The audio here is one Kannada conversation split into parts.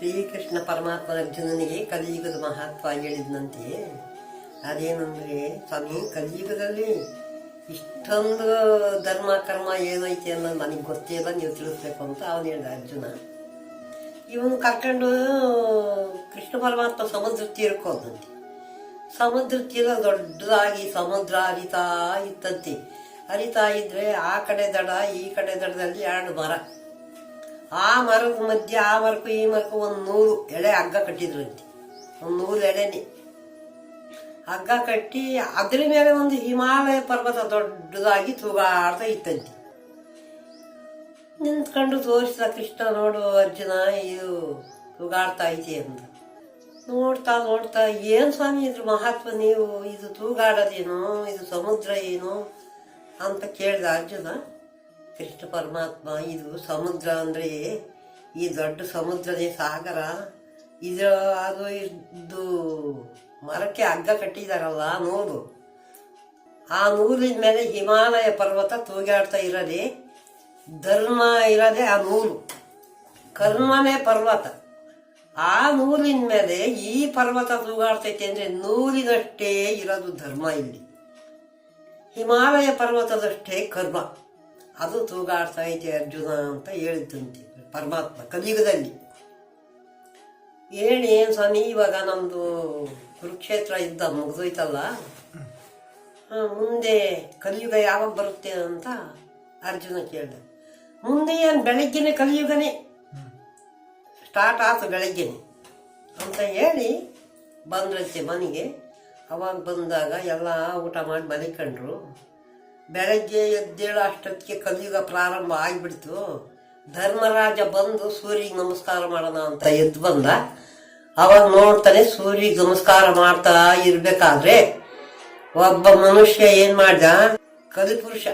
ಶ್ರೀಕೃಷ್ಣ ಪರಮಾತ್ಮ ಅರ್ಜುನನಿಗೆ ಕಲಿಯುಗದ ಮಹತ್ವ ಹೇಳಿದಂತೆಯೇ ಅದೇನಂದ್ರೆ, ಸ್ವಾಮಿ, ಕಲಿಯುಗದಲ್ಲಿ ಇಷ್ಟೊಂದು ಧರ್ಮ, ಕರ್ಮ ಏನೈತೆ ಅನ್ನೋದು ನನಗೆ ಗೊತ್ತೇ ಇಲ್ಲ, ನೀವು ತಿಳಿಸ್ಬೇಕು ಅಂತ ಅವನು ಹೇಳಿದ ಅರ್ಜುನ. ಇವನು ಕರ್ಕೊಂಡು ಕೃಷ್ಣ ಪರಮಾತ್ಮ ಸಮುದ್ರ ತೀರ್ಕೋದಂತೆ ಸಮುದ್ರ ತೀರ ದೊಡ್ಡದಾಗಿ ಸಮುದ್ರ ಹರಿತಾ ಇತ್ತಂತೆ. ಹರಿತಾ ಇದ್ರೆ ಆ ಕಡೆ ದಡ, ಈ ಕಡೆ ದಡದಲ್ಲಿ ಎರಡು ಮರ. ಆ ಮರದ ಮಧ್ಯೆ, ಆ ಮರಕ್ಕು ಈ ಮರಕ್ಕು ಒಂದು ನೂರು ಎಳೆ ಹಗ್ಗ ಕಟ್ಟಿದ್ರಂತೆ. ಒಂದು ನೂರು ಎಳೆನೆ. ಹಗ್ಗ ಕಟ್ಟಿ ಅದ್ರ ಮೇಲೆ ಒಂದು ಹಿಮಾಲಯ ಪರ್ವತ ದೊಡ್ಡದಾಗಿ ತೂಗಾಡ್ತಾ ಇತ್ತಂತೆ. ನಿಂತ್ಕೊಂಡು ತೋರಿಸಿದ ಕೃಷ್ಣ, ನೋಡು ಅರ್ಜುನ, ಇದು ತೂಗಾಡ್ತಾ ಐತೆ ಅಂತ ನೋಡ್ತಾ ನೋಡ್ತಾ, ಏನ್ ಸ್ವಾಮಿ ಇದ್ರ ಮಹತ್ವ ನೀವು? ಇದು ತೂಗಾಡೋದೇನು? ಇದು ಸಮುದ್ರ ಏನು? ಅಂತ ಕೇಳಿದ ಅರ್ಜುನ. ಕೃಷ್ಣ ಪರಮಾತ್ಮ, ಇದು ಸಮುದ್ರ ಅಂದ್ರೆ ಈ ದೊಡ್ಡ ಸಮುದ್ರದ ಸಾಗರ. ಇದ್ರ ಅದು ಇದು ಮರಕ್ಕೆ ಹಗ್ಗ ಕಟ್ಟಿದಾರಲ್ಲ ನೂರು? ಆ ನೂರಿನ ಮೇಲೆ ಹಿಮಾಲಯ ಪರ್ವತ ತೂಗಾಡ್ತಾ ಇರೋದೇ ಧರ್ಮ ಇರೋದೇ ಆ ನೂರು. ಕರ್ಮನೇ ಪರ್ವತ. ಆ ನೂರಿನ ಮೇಲೆ ಈ ಪರ್ವತ ತೂಗಾಡ್ತೈತೆ ಅಂದ್ರೆ ನೂರಿನಷ್ಟೇ ಇರೋದು ಧರ್ಮ ಇಲ್ಲಿ. ಹಿಮಾಲಯ ಪರ್ವತದಷ್ಟೇ ಕರ್ಮ. ಅದು ತೂಗಾಡ್ತಾ ಐತೆ ಅರ್ಜುನ ಅಂತ ಹೇಳಿದ್ದಂತೆ ಪರಮಾತ್ಮ ಕಲಿಯುಗದಲ್ಲಿ. ಹೇಳಿ ಏನು ಸ್ವಾಮಿ, ಇವಾಗ ನಮ್ಮದು ಕುರುಕ್ಷೇತ್ರ ಯುದ್ಧ ಮುಗಿದೋಯ್ತಲ್ಲ? ಮುಂದೆ ಕಲಿಯುಗ ಯಾವಾಗ ಬರುತ್ತೆ ಅಂತ ಅರ್ಜುನ ಕೇಳಿದ. ಮುಂದೆ ಏನು ಬೆಳಗ್ಗೆನೆ ಕಲಿಯುಗನೇ? ಸ್ಟಾರ್ಟ್ ಆಯ್ತು ಬೆಳಗ್ಗೆನೆ ಅಂತ ಹೇಳಿ ಬಂದ್ರಂತೆ ಮನೆಗೆ. ಅವಾಗ ಬಂದಾಗ ಎಲ್ಲ ಊಟ ಮಾಡಿ ಮಲಿಕೊಂಡ್ರು. ಬೆಳಗ್ಗೆ ಎದ್ದೇಳು ಅಷ್ಟೊತ್ತಿಗೆ ಕಲಿಯುಗ ಪ್ರಾರಂಭ ಆಗಿಬಿಡ್ತು. ಧರ್ಮರಾಜ ಬಂದು ಸೂರ್ಯಗೆ ನಮಸ್ಕಾರ ಮಾಡೋಣ ಅಂತ ಎದ್ದು ಬಂದ. ಅವಾಗ ನೋಡ್ತಾನೆ ಸೂರ್ಯಗೆ ನಮಸ್ಕಾರ ಮಾಡ್ತಾ ಇರ್ಬೇಕಾದ್ರೆ ಒಬ್ಬ ಮನುಷ್ಯ ಏನ್ ಮಾಡ್ದ? ಕಲಿಪುರುಷ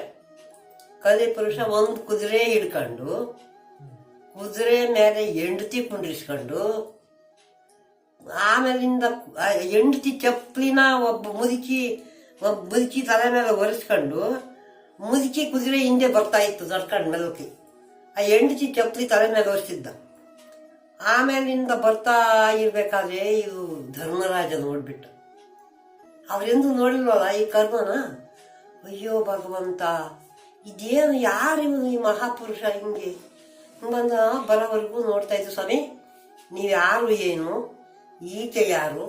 ಕಲಿಪುರುಷ ಒಂದು ಕುದುರೆ ಹಿಡ್ಕೊಂಡು, ಕುದುರೆ ಮೇಲೆ ಹೆಂಡತಿ ಕುಂಡ್ರಿಸ್ಕೊಂಡು, ಆಮೇಲಿಂದ ಹೆಂಡತಿ ಚಪ್ಪಲಿನ ಒಬ್ಬ ಮುದುಕಿ ಮುದುಕಿ ತಲೆ ಮೇಲೆ ಒರೆಸ್ಕೊಂಡು, ಮುದುಕಿ ಕುದುರೆ ಹಿಂದೆ ಬರ್ತಾ ಇತ್ತು ನಡ್ಕೊಂಡು ಮೆಲುಕಿ ಆ ಹೆಂಡತಿ ಚಪ್ಪಲಿ ತಲೆ ಮೇಲೆ ಒರೆಸಿದ್ದ ಆಮೇಲಿಂದ ಬರ್ತಾ ಇರಬೇಕಾದ್ರೆ ಇದು ಧರ್ಮರಾಜ ನೋಡ್ಬಿಟ್ಟು. ಅವರೆಂದು ನೋಡಿಲ್ವಲ್ಲ ಈ ಕರ್ಮನ? ಅಯ್ಯೋ ಭಗವಂತ, ಇದೇನು ಯಾರು ಈ ಮಹಾಪುರುಷ ಹಿಂಗೆ? ಬಂದ ಬರೋವರೆಗೂ ನೋಡ್ತಾ ಇದ್ದು ಸ್ವಾಮಿ. ನೀವು ಯಾರು ಏನು? ಈಕೆ ಯಾರು?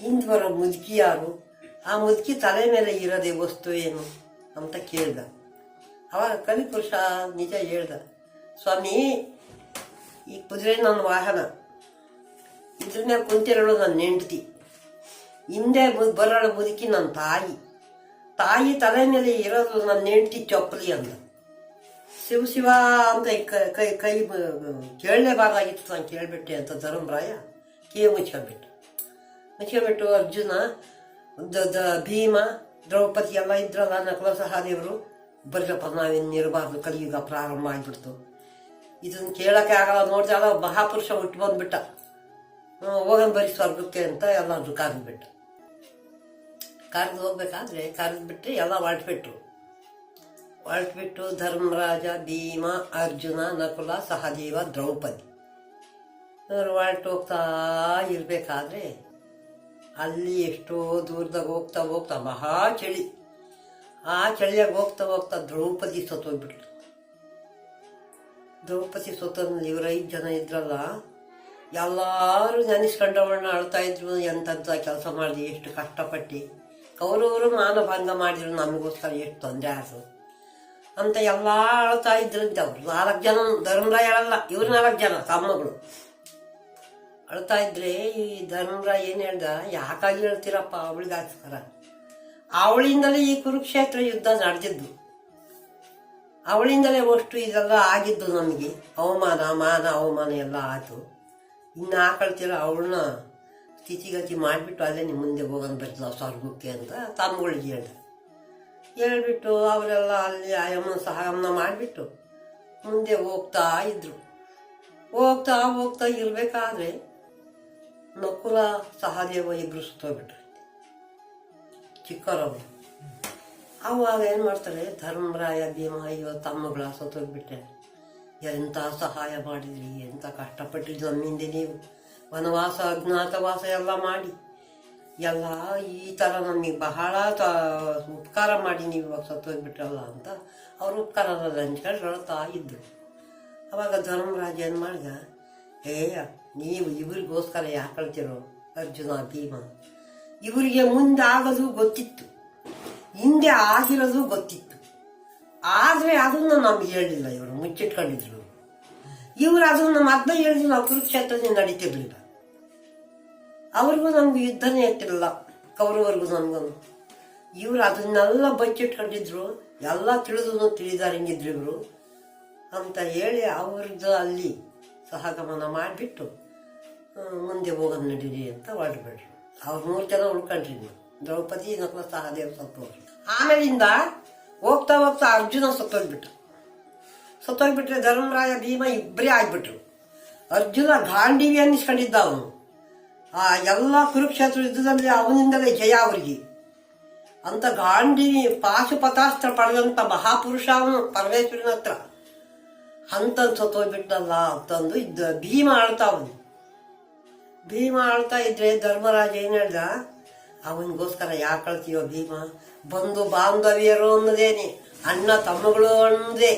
ಹಿಂದ್ ಬರೋ ಮುದುಕಿ ಯಾರು? ಆ ಮುದುಕಿ ತಲೆ ಮೇಲೆ ಇರೋದೇ ವಸ್ತು ಏನು ಅಂತ ಕೇಳ್ದ. ಅವಾಗ ಕಲಿಪುರುಷ ನಿಜ ಹೇಳ್ದ, ಸ್ವಾಮಿ, ಈ ಕುದುರೆ ನನ್ನ ವಾಹನ. ಇದ್ರ ಮೇಲೆ ಕುಂತಿರೋಳು ನನ್ನ ಹೆಂಡತಿ. ಹಿಂದೆ ಬರೋಳ ಮುದುಕಿ ನನ್ನ ತಾಯಿ. ತಾಯಿ ತಲೆ ಮೇಲೆ ಇರೋದು ನನ್ನ ಹೆಂಡತಿ ಚಪ್ಪಲಿ ಅಂದ. ಶಿವ ಶಿವ ಅಂತ ಕ- ಕೈ ಕೇಳಲೇಬಾರ್ದಾಗಿತ್ತು ನಾನು ಕೇಳಿಬಿಟ್ಟೆ ಅಂತ ಧರ್ಮರಾಯ. ಕೇ ಮುಚ್ಕೊಂಡ್ಬಿಟ್ಟು ಮುಚ್ಕೊಂಡ್ಬಿಟ್ಟು ಅರ್ಜುನ ಭೀಮ, ದ್ರೌಪದಿ ಎಲ್ಲ ಇದ್ರಲ್ಲ ನಕಲ ಸಹದೇವರು. ಬರ್ಲಪ್ಪ ನಾವೇನು ಇರಬಾರ್ದು ಕಲಿಯುಗ ಪ್ರಾರಂಭ ಆಗಿಬಿಡ್ತು. ಇದನ್ನ ಕೇಳಕ್ಕೆ ಆಗಲ್ಲ ನೋಡ್ದಾಗ ಮಹಾಪುರುಷ ಹುಟ್ಟು ಬಂದ್ಬಿಟ್ಟ. ಹೋಗನ್ ಬರೀ ಸ್ವರ್ಗಕ್ಕೆ ಅಂತ ಎಲ್ಲಾದ್ರು ಕರೆದ್ಬಿಟ್ಟ ಕರೆದು ಹೋಗ್ಬೇಕಾದ್ರೆ ಕರೆದ್ಬಿಟ್ಟು ಎಲ್ಲ ಹೊರಟ್ಬಿಟ್ರು ಹೊರಟ್ಬಿಟ್ಟು ಧರ್ಮರಾಜ, ಭೀಮ, ಅರ್ಜುನ, ನಕುಲ, ಸಹದೇವ, ದ್ರೌಪದಿ. ಇವರು ಹೊರಟು ಹೋಗ್ತಾ ಇರ್ಬೇಕಾದ್ರೆ ಅಲ್ಲಿ ಎಷ್ಟೋ ದೂರದಾಗ ಹೋಗ್ತಾ ಹೋಗ್ತಾ ಮಹಾ ಚಳಿ. ಆ ಚಳಿಯಾಗ ಹೋಗ್ತಾ ಹೋಗ್ತಾ ದ್ರೌಪದಿ ಸತ್ತೋಗ್ಬಿಟ್ರು ದ್ರೌಪದಿ ಸೊತ್ತಲ್ಲಿ ಇವ್ರು ಐದು ಜನ ಇದ್ರಲ್ಲ, ಎಲ್ಲರೂ ನೆನೆಸ್ಕೊಂಡವಣ್ಣ ಅಳ್ತಾ ಇದ್ರು ಎಂಥದ್ದು ಕೆಲಸ ಮಾಡಿದ್ವಿ ಎಷ್ಟು ಕಷ್ಟಪಟ್ಟು. ಕೌರವರು ಮಾನಭಂಗ ಮಾಡಿದ್ರು, ನಮಗೋಸ್ಕರ ಎಷ್ಟು ತೊಂದರೆ ಆದರು. ಅಂತ ಎಲ್ಲ ಅಳ್ತಾ ಇದ್ರಂತೆ ಅವ್ರು. ನಾಲ್ಕು ಜನ ಧರ್ಮರಾಯ ಹೇಳಲ್ಲ ಇವ್ರು ನಾಲ್ಕು ಜನ ತಮ್ಮಗಳು ಅಳ್ತಾ ಇದ್ರೆ ಈ ಧರ್ಮರ ಏನು ಹೇಳ್ದ? ಯಾಕಾಗಿ ಹೇಳ್ತೀರಪ್ಪ ಅವಳಿಗೋಸ್ಕರ. ಅವಳಿಂದಲೇ ಈ ಕುರುಕ್ಷೇತ್ರ ಯುದ್ಧ ನಡೆದಿದ್ದು. ಅವಳಿಂದಲೇ ಅಷ್ಟು ಇದೆಲ್ಲ ಆಗಿದ್ದು ನಮಗೆ. ಅವಮಾನ ಮಾನ ಅವಮಾನ ಎಲ್ಲ ಆಯಿತು. ಇನ್ನು ಹಾಕೊಳ್ತೀರ ಅವಳನ್ನ ಸ್ಥಿತಿಗತಿ ಮಾಡಿಬಿಟ್ಟು ಅಲ್ಲೇ ನಿಮ್ಮ ಮುಂದೆ ಹೋಗೋಣ ಬರ್ತದೆ ಸ್ವರ್ಗಕ್ಕೆ ಅಂತ ತಮ್ಮಗಳಿಗೆ ಹೇಳ್ದೆ. ಹೇಳ್ಬಿಟ್ಟು ಅವರೆಲ್ಲ ಅಲ್ಲಿ ಅಮ್ಮನ ಸಹಾಯನ ಮಾಡಿಬಿಟ್ಟು ಮುಂದೆ ಹೋಗ್ತಾ ಇದ್ರು. ಹೋಗ್ತಾ ಹೋಗ್ತಾ ಇರಬೇಕಾದ್ರೆ ನಕುಲ ಸಹದೇವ ಇಬ್ರು ಸುತ್ತೋಗ್ಬಿಟ್ರು. ಚಿಕ್ಕವರವ್ರು. ಅವಾಗ ಏನು ಮಾಡ್ತಾರೆ, ಧರ್ಮರಾಯ ಭೀಮ ಅಯ್ಯೋ ತಮ್ಮಗಳ ಸತ್ತೋಗ್ಬಿಟ್ಟೆ ಎಂಥ ಸಹಾಯ ಮಾಡಿದ್ರಿ ಎಂಥ ಕಷ್ಟಪಟ್ಟಿದ್ದು ನಮ್ಮಿಂದ ನೀವು? ವನವಾಸ, ಅಜ್ಞಾತವಾಸ ಎಲ್ಲ ಮಾಡಿ. ಎಲ್ಲ ಈ ಥರ ನಮಗೆ ಬಹಳ ತ, ಉಪಕಾರ ಮಾಡಿ ನೀವು ಇವಾಗ ಸತ್ತೋಗ್ಬಿಟ್ರಲ್ಲ ಅಂತ ಅವ್ರ ಉಪಕಾರದ ಹಂಚ್ಕೊಂಡು ಹೇಳ್ತಾ ಇದ್ದರು ಅವಾಗ ಧರ್ಮರಾಜ ಏನು ಮಾಡಿದೆ, ಏ ನೀವು ಇವ್ರಿಗೋಸ್ಕರ ಯಾಕೆ ಕಳ್ತಿರೋ ಅರ್ಜುನ, ಭೀಮ. ಇವರಿಗೆ ಮುಂದೆ ಆಗೋದು ಗೊತ್ತಿತ್ತು. ಹಿಂದೆ ಆಗಿರೋದು ಗೊತ್ತಿತ್ತು. ಆದರೆ ಅದನ್ನು ನಮ್ಗೆ ಹೇಳಿಲ್ಲ ಇವರು, ಮುಚ್ಚಿಟ್ಕೊಂಡಿದ್ರು. ಇವರು ಅದನ್ನು ಅರ್ಧ ಹೇಳಿದ್ರು, ನಾವು ಕುರುಕ್ಷೇತ್ರದಿಂದ ನಡೀತಿರ್ಲಿಲ್ಲ. ಅವ್ರಿಗೂ ನಮ್ಗೆ ಯುದ್ಧನೇ ಇರ್ತಿರಲಿಲ್ಲ ಕೌರವರಿಗೂ ನಮ್ಗೂ ಇವ್ರು ಅದನ್ನೆಲ್ಲ ಬಚ್ಚಿಟ್ಕೊಂಡಿದ್ರು, ಎಲ್ಲ ತಿಳಿದು ತಿಳಿದಾರೆ ಹಿಂಗಿದ್ರು ಇವರು. ಅಂತ ಹೇಳಿ ಅವ್ರದ್ದು ಅಲ್ಲಿ ಸಹಗಮನ ಮಾಡಿಬಿಟ್ಟು ಮುಂದೆ ಹೋಗೋದು ನಡೀರಿ ಅಂತ ಹೊರಡ್ಬಿಟ್ರು ಅವ್ರು ಮೂರು ಜನ ಉಳ್ಕೊಂಡ್ರಿ ನೀವು ದ್ರೌಪದಿ ನಕಲ ಸಹದೇವ್ ಸತ್ತೋದ್ರು ಆಮೇಲಿಂದ ಹೋಗ್ತಾ ಹೋಗ್ತಾ ಅರ್ಜುನ ಸತ್ತೋಗ್ಬಿಟ್ಟ ಸತ್ತೋಗ್ಬಿಟ್ರೆ ಧರ್ಮರಾಯ, ಭೀಮ ಇಬ್ಬರೇ ಆಗ್ಬಿಟ್ರು. ಅರ್ಜುನ ಗಾಂಡೀವಿ ಅನ್ನಿಸ್ಕೊಂಡಿದ್ದ ಅವನು. ಆ ಎಲ್ಲ ಕುರುಕ್ಷೇತ್ರ ಯುದ್ಧದಲ್ಲಿ ಅವನಿಂದಲೇ ಜಯ ಅವರಿಗೆ. ಅಂತ ಗಾಂಡೀವಿ ಪಾಶುಪತಾಸ್ತ್ರ ಪಡೆದಂತ ಮಹಾಪುರುಷ ಅವನು ಪರಮೇಶ್ವರನ ಹತ್ರ. ಅಂತ ಸತ್ತೋಗ್ಬಿಟ್ಟಲ್ಲ ಅಂತಂದು ಇದ್ದ ಭೀಮ ಆಳ್ತಾ ಅವನು. ಭೀಮ ಆಳ್ತಾ ಇದ್ರೆ ಧರ್ಮರಾಜ ಏನ್ ಹೇಳ್ದ? ಅವನಿಗೋಸ್ಕರ ಯಾಕೆ ಭೀಮ? ಬಂಧು ಬಾಂಧವ್ಯರು ಅನ್ನದೇನೆ ಅಣ್ಣ ತಮ್ಮಗಳು ಅನ್ನದೇ.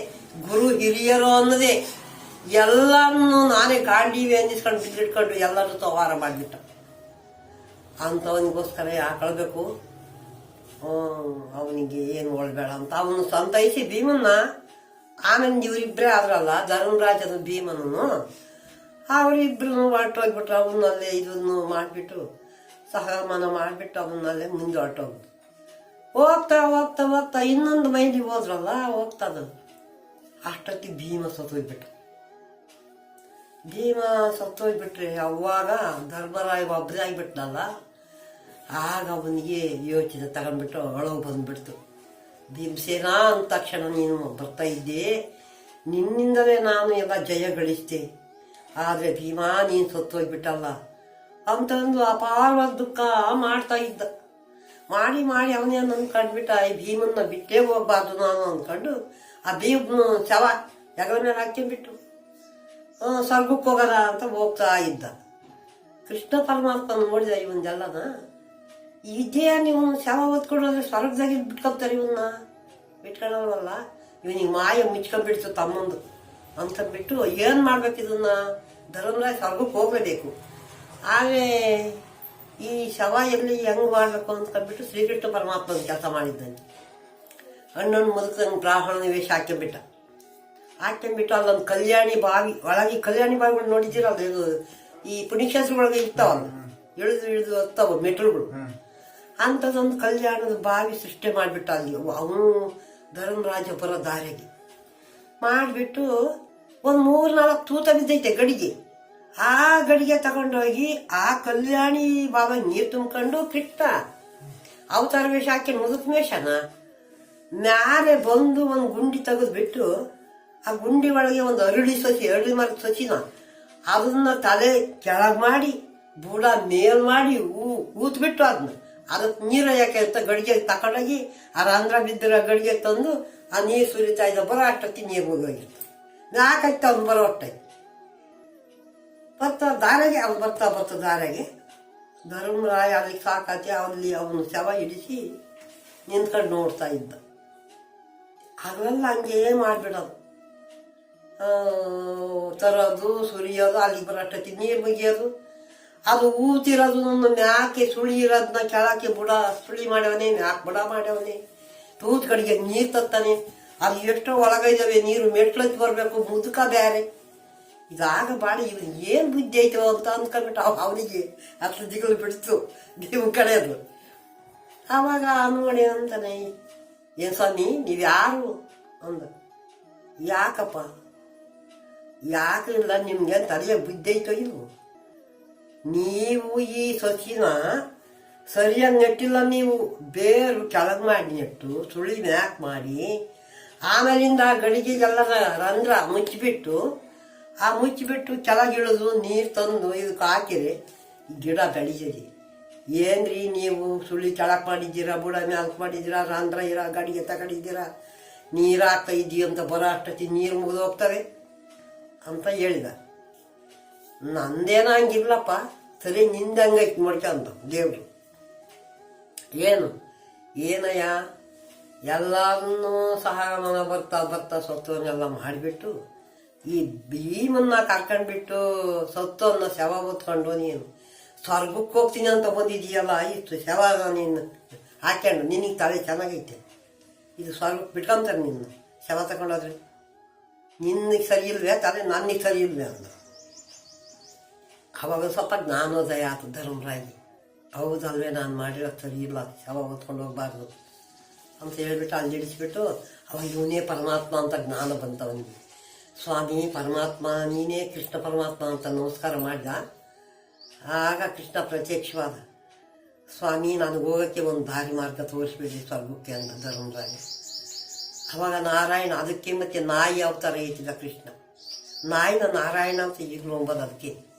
ಗುರು ಹಿರಿಯರು ಅನ್ನೋದೇ. ಎಲ್ಲರನ್ನು ನಾನೇ ಗಾಂಡೀವಿ ಅನ್ನಿಸ್ಕೊಂಡು ಬಿದ್ದಿಟ್ಕೊಂಡು ಎಲ್ಲರೂ ತವಾರ ಮಾಡಿಬಿಟ್ಟ. ಅಂಥವನಿಗೋಸ್ಕರ ಯಾಕೆ ಕಳ್ಬೇಕು? ಅವನಿಗೆ ಏನು ಒಳಬೇಡ ಅಂತ. ಅವನು ಸಂತೈಸಿ ಭೀಮನ್ನ. ಆಮೇಲೆ ಇವರಿಬ್ಬರೇ ಆದ್ರಲ್ಲ, ಧರ್ಮರಾಜನ ಭೀಮನನು ಅವರಿಬ್ರು ಹೊರಟೋಗ್ಬಿಟ್ರು ಅವನಲ್ಲೇ ಇದನ್ನು ಮಾಡಿಬಿಟ್ಟು ಸಹಮಾನ ಮಾಡಿಬಿಟ್ಟು ಅವನಲ್ಲೇ ಮುಂದೆ ಹೊರಟೋಗ್ದು ಹೋಗ್ತಾ ಹೋಗ್ತಾ ಹೋಗ್ತಾ ಇನ್ನೊಂದು ಮೈಲಿಗೆ ಹೋದ್ರಲ್ಲ ಹೋಗ್ತದ ಅಷ್ಟೊತ್ತಿಗೆ ಭೀಮ ಸತ್ತೋಗ್ಬಿಟ್ಟ ಭೀಮ ಸತ್ತೋಗ್ಬಿಟ್ರೆ ಅವಾಗ ಧರ್ಮರಾಯ ಒಬ್ಬರೇ ಆಗಿಬಿಟ್ನಲ್ಲ, ಆಗ ಅವನಿಗೆ ಯೋಚನೆ ತಗೊಂಡ್ಬಿಟ್ಟು ಅಳವು ಬಂದ್ಬಿಡ್ತು. ಭೀಮಸೇನಾ, ಅಂದ ತಕ್ಷಣ ನೀನು ಬರ್ತಾ ಇದ್ದೆ. ನಿನ್ನಿಂದಲೇ ನಾನು ಎಲ್ಲ ಜಯ ಗಳಿಸ್ದೆ. ಆದರೆ ಭೀಮಾ ನೀನು ಸತ್ತೋಗ್ಬಿಟ್ಟಲ್ಲ. ಅಂತಂದು ಅಪಾರವಾದ ದುಃಖ ಮಾಡ್ತಾ ಇದ್ದ. ಮಾಡಿ ಮಾಡಿ ಅವನೇನು ಅಂದ್ಕೊಂಡ್ಬಿಟ್ಟ ಈ ಭೀಮನ್ನ ಬಿಟ್ಟೇ ಹೋಗ್ಬಾರ್ದು ನಾನು ಅಂದ್ಕೊಂಡು ಆ ಭೀಮನ ಶವ ಮೇಲೆ ಹಾಕ್ಕೊಂಡ್ಬಿಟ್ಟು ಸ್ವರ್ಗಕ್ಕೆ ಹೋಗೋಣ ಅಂತ ಹೋಗ್ತಾ ಇದ್ದ. ಕೃಷ್ಣ ಪರಮಾತ್ಮ ನೋಡಿದ, ಇವನ್ನೆಲ್ಲನ ವಿದ್ಯೆಯ ನೀವು ಶವ ಓದ್ಕೊಂಡ್ರೆ ಸ್ವರ್ಗದಾಗಿ ಬಿಟ್ಕೊತಾರೆ ಇವನ್ನ. ಬಿಟ್ಕೊಳ್ಳಲ್ವಲ್ಲ ಇವನಿಗೆ ಮಾಯ ಮುಚ್ಕೊಂಡ್ಬಿಡ್ತು ತಮ್ಮಂದು. ಅಂತ ಬಿಟ್ಟು ಏನು ಮಾಡ್ಬೇಕು ಇದನ್ನ? ಧರ್ಮರಾಜ್ ಸ್ವರ್ಗಕ್ಕೆ ಹೋಗ್ಲೇಬೇಕು. ಆದರೆ ಈ ಶವ ಎಲ್ಲಿ ಹೆಂಗ್ ಮಾಡ್ಬೇಕು ಬಿಟ್ಟು ಶ್ರೀಕೃಷ್ಣ ಪರಮಾತ್ಮನ ಕೆಲಸ ಮಾಡಿದ್ದಾನೆ. ಅಣ್ಣನ ಮುದುಕನ ಬ್ರಾಹ್ಮಣನ ವೇಷ ಹಾಕ್ಕೊಂಬಿಟ್ಟ ಬಿಟ್ಟು ಅಲ್ಲೊಂದು ಕಲ್ಯಾಣಿ ಬಾವಿ ಒಳಗೆ ಕಲ್ಯಾಣಿ ಬಾವಿಗಳು ನೋಡಿದ್ದೀರಲ್ಲ ಇದು? ಈ ಪುಣ್ಯಕ್ಷೇತ್ರಗಳಿಗೆ ಇರ್ತಾವಲ್ಲ? ಇಳಿದು ಇಳಿದು ಹೋಗ್ತಾವ ಮೆಟ್ಲುಗಳು ಅಂಥದ್ದೊಂದು ಕಲ್ಯಾಣದ ಬಾವಿ ಸೃಷ್ಟಿ ಮಾಡಿಬಿಟ್ಟ ಅಲ್ಲಿ. ಅವನು ಧರ್ಮರಾಜ ಬರೋ ದಾರಿಗೆ. ಮಾಡಿಬಿಟ್ಟು ಒಂದು ಮೂರು ನಾಲ್ಕು ತೂತ ಬಿದ್ದೈತೆ ಗಡಿಗೆ. ಆ ಗಡಿಗೆ ತಗೊಂಡೋಗಿ ಆ ಕಲ್ಯಾಣಿ ಬಾಬಾ ನೀರು ತುಂಬಿಕೊಂಡು ಕಿಟ್ಟ ಅವತಾರ ವೇಷ ಹಾಕಿ ಮುದುಕ ವೇಷನ, ಮ್ಯಾಲೆ ಬಂದು ಒಂದು ಗುಂಡಿ ತೆಗೆದು ಬಿಟ್ಟು ಆ ಗುಂಡಿ ಒಳಗೆ ಒಂದು ಅರಳಿ ಸಸಿ, ಅರಳಿ ಮರದ ಸಸಿನ, ಅದನ್ನ ತಲೆ ಕೆಳಗೆ ಮಾಡಿ, ಬುಡ ಮೇಲ್ ಮಾಡಿ ಊ ಊತ್ಬಿಟ್ಟು ಅದನ್ನ ಅದಕ್ಕೆ ನೀರು ಯಾಕೆ ಅಂತ ಗಡಿಗೆ ತಕೊಂಡೋಗಿ, ಆ ರಂಧ್ರ ಬಿದ್ದಿರೋ ಗಡಿಗೆ ತಂದು ಆ ನೀರು ಸುರಿತಾ ಇದ್ದ ಬರೋ ಅಷ್ಟೊತ್ತಿ ನೀರು ಮುಗಿದೋಗಿತ್ತು ನಾಲ್ಕೈತೆ ಅವ್ನು ಬರೋ ಹೊಟ್ಟೆ ಬರ್ತಾ ದಾರೆಗೆ ಅವ್ನು ಬರ್ತಾ ಬರ್ತಾ ದಾರೆಗೆ ಧರ್ಮರಾಯ ಅಲ್ಲಿ ಸಾಕಾತಿ, ಅಲ್ಲಿ ಅವನು ಶವ ಹಿಡಿಸಿ ನಿಂತ್ಕೊಂಡು ನೋಡ್ತಾ ಇದ್ದ. ಹಗಲೆಲ್ಲ ಹಂಗೇ ಮಾಡಿಬಿಡೋದು? ತರೋದು, ಸುರಿಯೋದು ಅಲ್ಲಿ ಬರೋಷ್ಟೊತ್ತಿ ನೀರು ಮುಗಿಯೋದು. ಅದು ಊತಿರೋದು, ಮ್ಯಾಕೆ ಸುಳಿ ಇರೋದನ್ನ ಕೆಳಕ್ಕೆ ಬುಡ, ಸುಳಿ ಮಾಡ್ಯವನೇ, ಮ್ಯಾಕ್ ಬುಡ ಮಾಡ್ಯವನೇ. ತೂತ್ ಕಡೆಗೆ ನೀರು ತತ್ತಾನೆ. ಅದು ಎಷ್ಟೋ ಒಳಗೈದವೆ, ನೀರು ಮೆಟ್ಲತ್ತಿ ಬರಬೇಕು, ಮುದುಕ ಬೇರೆ ಇದಾಗ ಬಾಡಿ ಇದು ಏನು ಬುದ್ಧಿ ಐತೋ ಅಂತ ಅಂದ್ಕೊಂಡ್ಬಿಟ್ಟು ಅವ ಅವನಿಗೆ ಅಷ್ಟು ದಿಗಲು ಬಿಡ್ತು. ನೀವು ಕಡೆಯದು ಅವಾಗ ನೋಡಿ ಅಂತಾನೆ ಏನು ಸ್ವಾಮಿ, ನೀವು ಯಾರು? ಅಂದ. ಯಾಕಪ್ಪ? ಯಾಕಿಲ್ಲ ನಿಮ್ಗೆ ತಲೆಯ ಬುದ್ಧಿ ಐತೋ ಇಲ್ವೋ? ನೀವು ಈ ಸಸಿನ ಸರಿಯಾಗಿ ನೆಟ್ಟಿಲ್ಲ ನೀವು. ಬೇರು ಕೆಳಗೆ ಮಾಡಿ ನೆಟ್ಟು ಸುಳಿ ಮ್ಯಾಕ್ ಮಾಡಿ. ಆಮೇಲಿಂದ ಗಡಿಗೆಗೆಲ್ಲ ರಂಧ್ರ ಮುಚ್ಚಿಬಿಟ್ಟು, ಆ ಮುಚ್ಚಿಬಿಟ್ಟು ಕೆಳಗಿಳಿದು ನೀರು ತಂದು ಇದಕ್ಕೆ ಹಾಕಿರಿ. ಗಿಡ ಬೆಳೀರಿ ಏನ್ರಿ ನೀವು ಸುಳಿ ಕೆಳಕ್ ಮಾಡಿದ್ದೀರಾ, ಬುಡ ಮ್ಯಾಲ್ಕ್ ಮಾಡಿದ್ದೀರಾ, ರಂಧ್ರ ಇರ, ಗಡಿಗೆ ತಗೊಂಡಿದ್ದೀರಾ? ನೀರು ಹಾಕ್ತಾ ಇದ್ದೀವಿ ಅಂತ ಬರೋ ಅಷ್ಟೊತ್ತಿ ನೀರು ಮುಗಿದು ಹೋಗ್ತವೆ ಅಂತ ಹೇಳಿದ. ನಂದೇನ ಹಂಗಿಲ್ಲಪ್ಪ. ಸರಿ ನಿಂದಂಗೈತೆ ನೋಡ್ಕೊಂತ ದೇವ್ರು. ಏನು? ಏನಯ್ಯ? ಎಲ್ಲರನ್ನೂ ಸಹ ಮನ ಬರ್ತಾ ಬರ್ತಾ ಸತ್ವನ್ನೆಲ್ಲ ಮಾಡಿಬಿಟ್ಟು, ಈ ಭೀಮನ್ನ ಕರ್ಕೊಂಡ್ಬಿಟ್ಟು ಸತ್ವನ್ನ ಶವ ಹೊತ್ಕೊಂಡು ನೀನು ಸ್ವರ್ಗಕ್ಕೆ ಹೋಗ್ತೀನಿ ಅಂತ ಬಂದಿದೀಯಲ್ಲ ಇತ್ತು ಶವ ನೀನು ಹಾಕ್ಕೊಂಡು ನಿನಗೆ ತಲೆ ಚೆನ್ನಾಗೈತೆ. ಇದು ಸ್ವರ್ಗಕ್ಕೆ ಬಿಟ್ಕೊಂತಾರೆ ನಿನ್ನ ಶವ ತಗೊಂಡೋದ್ರೆ ನಿನ್ನಗೆ ಸರಿ ಇಲ್ವೇ? ತಲೆ ನನಗೆ ಸರಿ ಇಲ್ವೇ ಅಂದ ಅವಾಗ ಸ್ವಲ್ಪ ಜ್ಞಾನೋದಯ ಆಯ್ತು ಧರ್ಮರಾಗಿ ಹೌದಲ್ವೇ, ನಾನು ಮಾಡಿರೋ ಸರಿ ಇಲ್ಲ. ಶವ ಹೊತ್ಕೊಂಡು ಹೋಗ್ಬಾರ್ದು ಅಂತ ಹೇಳ್ಬಿಟ್ಟು ಅಲ್ಲಿ ಇಳಿಸ್ಬಿಟ್ಟು ಅವಾಗ ಇವನೇ ಪರಮಾತ್ಮ ಅಂತ ಜ್ಞಾನ ಬಂತ ಅವನಿಗೆ. ಸ್ವಾಮಿ, ಪರಮಾತ್ಮ, ನೀನೇ ಕೃಷ್ಣ ಪರಮಾತ್ಮ ಅಂತ ನಮಸ್ಕಾರ ಮಾಡಿದ. ಆಗ ಕೃಷ್ಣ ಪ್ರತ್ಯಕ್ಷವಾದ, ಸ್ವಾಮಿ, ನಾನು ಹೋಗೋಕ್ಕೆ ಒಂದು ದಾರಿ ಮಾರ್ಗ ತೋರಿಸ್ಬಿಡಿ ಸ್ವರ್ಗಕ್ಕೆ ಅಂತ ಧರ್ಮರಾಜ. ಅವಾಗ ನಾರಾಯಣ, ಅದಕ್ಕೆ ಮತ್ತೆ ನಾಯಿ ಅವತಾರ ಎತ್ತಿದ ಕೃಷ್ಣ? ನಾಯಿನ ನಾರಾಯಣ ಅಂತ ಈಗಲೂ ಅಂಬೋದು ಅದಕ್ಕೆ.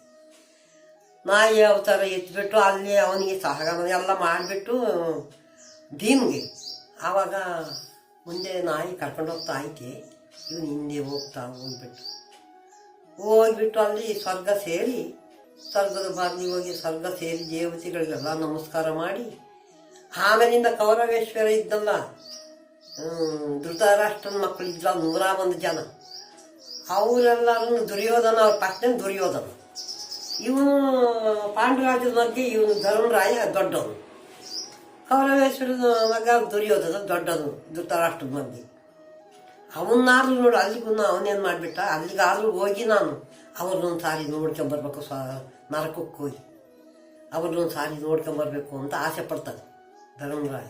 ನಾಯಿ ಅವತಾರ ಎತ್ಬಿಟ್ಟು ಅಲ್ಲಿ ಅವನಿಗೆ ಸಹಗಮನ ಎಲ್ಲ ಮಾಡಿಬಿಟ್ಟು, ಭೀಮ್ಗೆ. ಆವಾಗ ಮುಂದೆ ನಾಯಿ ಕರ್ಕೊಂಡು ಹೋಗ್ತಾ ಐತೆ ಇವನು ಹಿಂದೆ ಹೋಗ್ತಾ ಹೋಗ್ಬಿಟ್ಟು ಹೋಗ್ಬಿಟ್ಟು ಅಲ್ಲಿ ಸ್ವರ್ಗ ಸೇರಿ, ಸ್ವರ್ಗದ ಬಾಗಿಲಿಗೆ ಹೋಗಿ ಸ್ವರ್ಗ ಸೇರಿ ದೇವತೆಗಳಿಗೆಲ್ಲ ನಮಸ್ಕಾರ ಮಾಡಿ, ಆಮೇಲಿಂದ ಕೌರವೇಶ್ವರ ಇದ್ದಲ್ಲ ಧೃತರಾಷ್ಟ್ರನ ಮಕ್ಕಳು ಇದ್ದ ನೂರ ಒಂದು ಜನ. ಅವರೆಲ್ಲರೂ ದುರ್ಯೋಧನ, ಅವ್ರ ಪಕ್ಕನೆ ದುರ್ಯೋಧನ. ಇವನು ಪಾಂಡುರಾಜನ ಮಧ್ಯೆ ಇವನು ಧರ್ಮರಾಯ ದೊಡ್ಡವನು ಕೌರವೇಶ್ವರದ ಮಗ ದುರ್ಯೋಧನ ದೊಡ್ಡವನು ಧೃತರಾಷ್ಟ್ರದ ಮಧ್ಯೆ ಅವನ್ನಾದ್ರೂ ನೋಡು, ಅಲ್ಲಿಗೂ ಅವನೇನು ಮಾಡಿಬಿಟ್ಟ? ಅಲ್ಲಿಗಾದ್ರೂ ಹೋಗಿ ನಾನು ಅವ್ರನ್ನೊಂದು ಸಾರಿ ನೋಡ್ಕೊಂಬರ್ಬೇಕು ಸ್ವ, ನರಕಕ್ಕೆ ಹೋಗಿ. ಅವ್ರನ್ನೊಂದು ಸಾರಿ ನೋಡ್ಕೊಂಬರ್ಬೇಕು ಅಂತ ಆಸೆ ಪಡ್ತಾನೆ ಧರ್ಮರಾಯ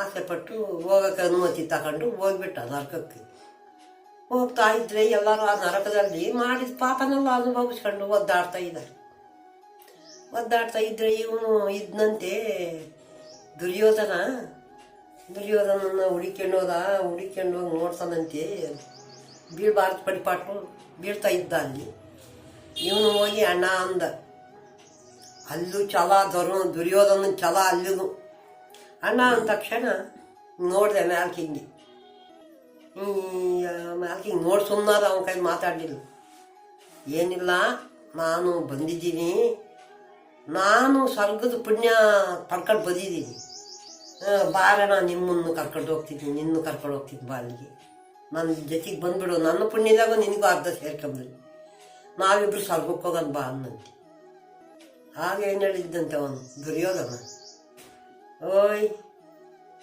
ಆಸೆ ಪಟ್ಟು ಹೋಗಕ್ಕೆ ಅನುಮತಿ ತಗೊಂಡು ಹೋಗ್ಬಿಟ್ಟ ನರಕಕ್ಕೆ. ಹೋಗ್ತಾ ಇದ್ರೆ ಎಲ್ಲರೂ ಆ ನರಕದಲ್ಲಿ ಮಾಡಿದ ಪಾಪನೆಲ್ಲ ಅನುಭವಿಸ್ಕೊಂಡು ಒದ್ದಾಡ್ತಾ ಇದ್ದಾರೆ. ಒದ್ದಾಡ್ತಾ ಇದ್ರೆ ಇವನು ಇದ್ನಂತೆ ದುರ್ಯೋಧನ. ದುರ್ಯೋಧನನ ಹುಡಿಕೊಂಡೋದ ಹೋದ ಹುಡಿಕೊಂಡು ಹೋಗಿ ನೋಡ್ತಾನಂತೆ. ಬೀಳ್ಬಾರ್ದು ಪಡಿಪಾಟು ಬೀಳ್ತಾ ಇದ್ದ ಅಲ್ಲಿ. ಇವನು ಹೋಗಿ ಅಣ್ಣ ಅಂದ, ಅಲ್ಲೂ ಛಲ ಧರು ದುರ್ಯೋಧನ ಛಲ ಅಲ್ಲಿಗೂ. ಅಣ್ಣ ಅಂದ ತಕ್ಷಣ ನೋಡಿದೆ ಮ್ಯಾಲ್ಕಿಂಗಿ. ಮ್ಯಾಲ್ಕಿಂಗ್ ನೋಡಿ ಸುಮ್ಮನಾದ ಅವನ ಕೈ ಮಾತಾಡಲಿಲ್ಲ. ಏನಿಲ್ಲ, ನಾನು ಬಂದಿದ್ದೀನಿ. ನಾನು ಸ್ವರ್ಗದ ಪುಣ್ಯ ಪಡ್ಕೊಂಡು ಬಂದಿದ್ದೀನಿ. ಬಾರಣ ನಿಮ್ಮನ್ನು ಕರ್ಕೊಂಡು ಹೋಗ್ತಿದ್ದೀನಿ ನಿನ್ನ ಕರ್ಕೊಂಡು ಹೋಗ್ತಿದ್ದೆ ಬಾಲಿಗೆ ನನ್ನ ಜೊತೆಗೆ ಬಂದ್ಬಿಡು, ನನ್ನ ಪುಣ್ಯದಾಗ ನಿನಗೂ ಅರ್ಧ ಸೇರ್ಕೊಂಬಿಡಿ. ನಾವಿಬ್ರು ಸ್ವರ್ಗಕ್ಕೆ ಹೋಗೋಣ ಬಾ ಅನ್ನಂತೆ ಹಾಗೆ ಏನು ಹೇಳಿದ್ದಂತೆ ಅವನು? ದುರ್ಯೋಧನ? ಓಯ್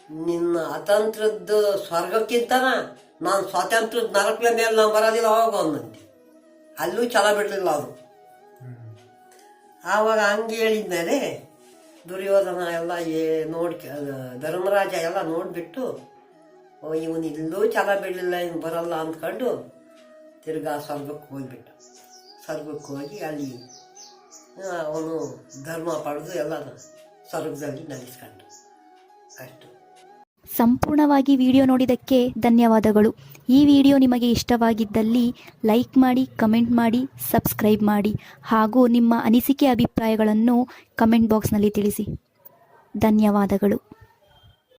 ನಿನ್ನ ಅತಂತ್ರದ್ದು ಸ್ವರ್ಗಕ್ಕಿಂತನ ನಾನು ಸ್ವಾತಂತ್ರ್ಯದ ನರಕದ ಮೇಲೆ ನಾವು ಬರೋದಿಲ್ಲ ಅವಾಗ ಅನ್ನಂತೆ ಅಲ್ಲೂ ಛಲ ಬಿಡಲಿಲ್ಲ ಅವನು ಆವಾಗ ಹಂಗೆ ಹೇಳಿದ್ಮೇಲೆ ದುರ್ಯೋಧನ ಎಲ್ಲ ಏ ನೋಡಿ ಧರ್ಮರಾಜ ಎಲ್ಲ ನೋಡಿಬಿಟ್ಟು ಇವನು ಇಲ್ಲೂ ಛಲ ಬಿಡಲಿಲ್ಲ, ಇವ್ನು ಬರಲ್ಲ ಅಂದ್ಕೊಂಡು ತಿರ್ಗಾ ಸ್ವರ್ಗಕ್ಕೆ ಹೋಗಿಬಿಟ್ಟ. ಸ್ವರ್ಗಕ್ಕೆ ಹೋಗಿ ಅಲ್ಲಿ ಅವನು ಧರ್ಮ ಪಡೆದು ಎಲ್ಲ ಸ್ವರ್ಗದಲ್ಲಿ ನಡೆಸ್ಕೊಂಡು ಅಷ್ಟು. ಸಂಪೂರ್ಣವಾಗಿ ವಿಡಿಯೋ ನೋಡಿದ್ದಕ್ಕೆ ಧನ್ಯವಾದಗಳು. ಈ ವಿಡಿಯೋ ನಿಮಗೆ ಇಷ್ಟವಾಗಿದ್ದಲ್ಲಿ ಲೈಕ್ ಮಾಡಿ, ಕಮೆಂಟ್ ಮಾಡಿ, ಸಬ್ಸ್ಕ್ರೈಬ್ ಮಾಡಿ ಹಾಗೂ ನಿಮ್ಮ ಅನಿಸಿಕೆ ಅಭಿಪ್ರಾಯಗಳನ್ನು ಕಮೆಂಟ್ ಬಾಕ್ಸ್ನಲ್ಲಿ ತಿಳಿಸಿ. ಧನ್ಯವಾದಗಳು.